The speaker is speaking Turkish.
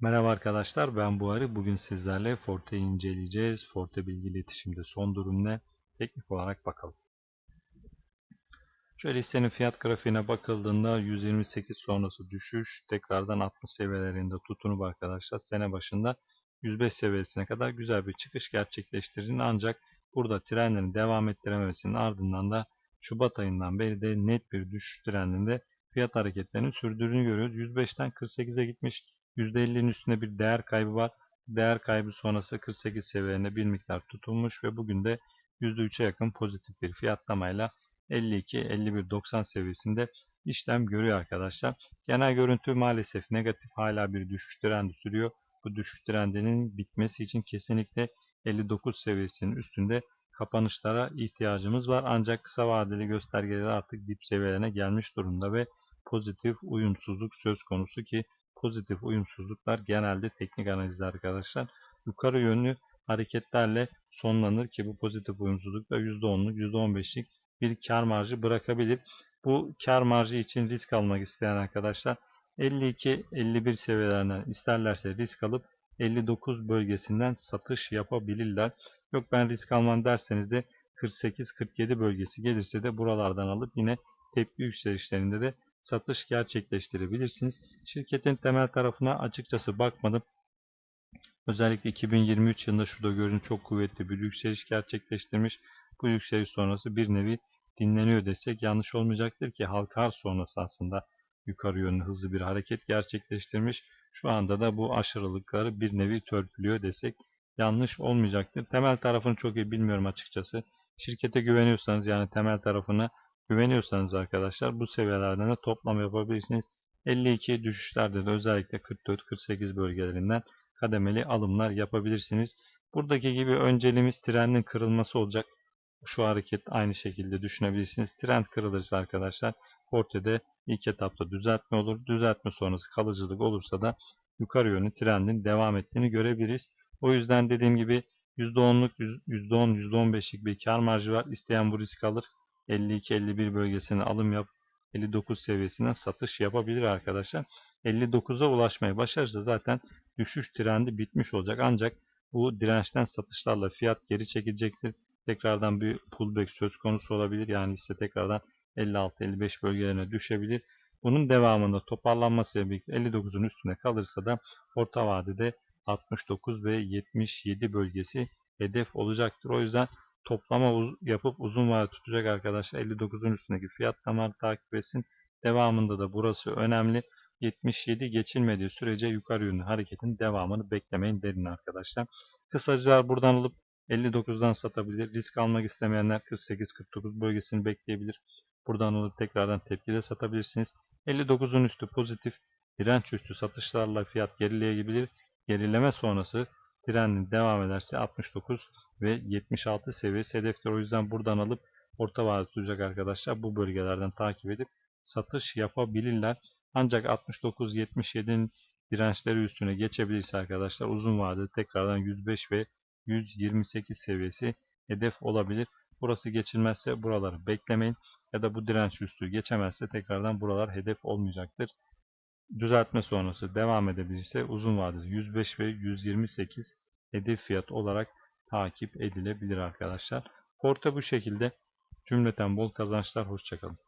Merhaba arkadaşlar ben Buhari. Bugün sizlerle Forte'yi inceleyeceğiz. Forte bilgi iletişimde son durum ne? Teknik olarak bakalım. Şöyle hissenin fiyat grafiğine bakıldığında 128 sonrası düşüş tekrardan 60 seviyelerinde tutunup arkadaşlar sene başında 105 seviyesine kadar güzel bir çıkış gerçekleştirdiğini ancak burada trendlerin devam ettirememesinin ardından da Şubat ayından beri de net bir düşüş trendinde fiyat hareketlerinin sürdüğünü görüyoruz. 105'ten 48'e gitmiş %50'nin üstünde bir değer kaybı var. Değer kaybı sonrası 48 seviyelerinde bir miktar tutulmuş ve bugün de %3'e yakın pozitif bir fiyatlamayla 52-51-90 seviyesinde işlem görüyor arkadaşlar. Genel görüntü maalesef negatif hala bir düşüş trendi sürüyor. Bu düşüş trendinin bitmesi için kesinlikle 59 seviyesinin üstünde kapanışlara ihtiyacımız var. Ancak kısa vadeli göstergeler artık dip seviyelerine gelmiş durumda ve pozitif uyumsuzluk söz konusu ki pozitif uyumsuzluklar genelde teknik analizde arkadaşlar yukarı yönlü hareketlerle sonlanır ki bu pozitif uyumsuzluk da %10'luk %15'lik bir kar marjı bırakabilir. Bu kar marjı için risk almak isteyen arkadaşlar 52-51 seviyelerinden isterlerse risk alıp 59 bölgesinden satış yapabilirler. Yok ben risk almam derseniz de 48-47 bölgesi gelirse de buralardan alıp yine tepki yükselişlerinde de satış gerçekleştirebilirsiniz. Şirketin temel tarafına açıkçası bakmadım. Özellikle 2023 yılında şurada gördüğünüz çok kuvvetli bir yükseliş gerçekleştirmiş. Bu yükseliş sonrası bir nevi dinleniyor desek yanlış olmayacaktır ki halka sonrası aslında yukarı yönlü hızlı bir hareket gerçekleştirmiş. Şu anda da bu aşırılıkları bir nevi törpülüyor desek yanlış olmayacaktır. Temel tarafını çok iyi bilmiyorum açıkçası. Şirkete güveniyorsanız yani temel tarafına güveniyorsanız arkadaşlar bu seviyelerden de toplam yapabilirsiniz. 52 düşüşlerde de özellikle 44-48 bölgelerinden kademeli alımlar yapabilirsiniz. Buradaki gibi önceliğimiz trendin kırılması olacak. Şu hareket aynı şekilde düşünebilirsiniz. Trend kırılırsa arkadaşlar ortada ilk etapta düzeltme olur. Düzeltme sonrası kalıcılık olursa da yukarı yönlü trendin devam ettiğini görebiliriz. O yüzden dediğim gibi %10'luk %10 %15'lik bir kar marjı var. İsteyen bu risk alır. 52-51 bölgesine alım yap 59 seviyesinden satış yapabilir arkadaşlar. 59'a ulaşmayı başarırsa zaten düşüş trendi bitmiş olacak. Ancak bu dirençten satışlarla fiyat geri çekilecektir. Tekrardan bir pullback söz konusu olabilir. Yani ise tekrardan 56-55 bölgelerine düşebilir. Bunun devamında toparlanması birlikte 59'un üstüne kalırsa da orta vadede 69 ve 77 bölgesi hedef olacaktır. O yüzden toplama uz yapıp uzun vade tutacak arkadaşlar 59'un üstündeki fiyatlamaları takip etsin. Devamında da burası önemli. 77 geçilmediği sürece yukarı yönlü hareketin devamını beklemeyin derin arkadaşlar. Kısacılar buradan alıp 59'dan satabilir. Risk almak istemeyenler 48-49 bölgesini bekleyebilir. Buradan alıp tekrardan tepkide satabilirsiniz. 59'un üstü pozitif direnç üstü satışlarla fiyat gerileyebilir. Gerileme sonrası trendin devam ederse 69 ve 76 seviyesi hedeftir. O yüzden buradan alıp orta vade tutacak arkadaşlar bu bölgelerden takip edip satış yapabilirler. Ancak 69-77'nin dirençleri üstüne geçebilirse arkadaşlar uzun vadede tekrardan 105 ve 128 seviyesi hedef olabilir. Burası geçilmezse buraları beklemeyin ya da bu direnç üstü geçemezse tekrardan buralar hedef olmayacaktır. Düzeltme sonrası devam edebilirse uzun vadede 105 ve 128 hedef fiyat olarak takip edilebilir arkadaşlar. Porta bu şekilde. Cümleten bol kazançlar. Hoşçakalın.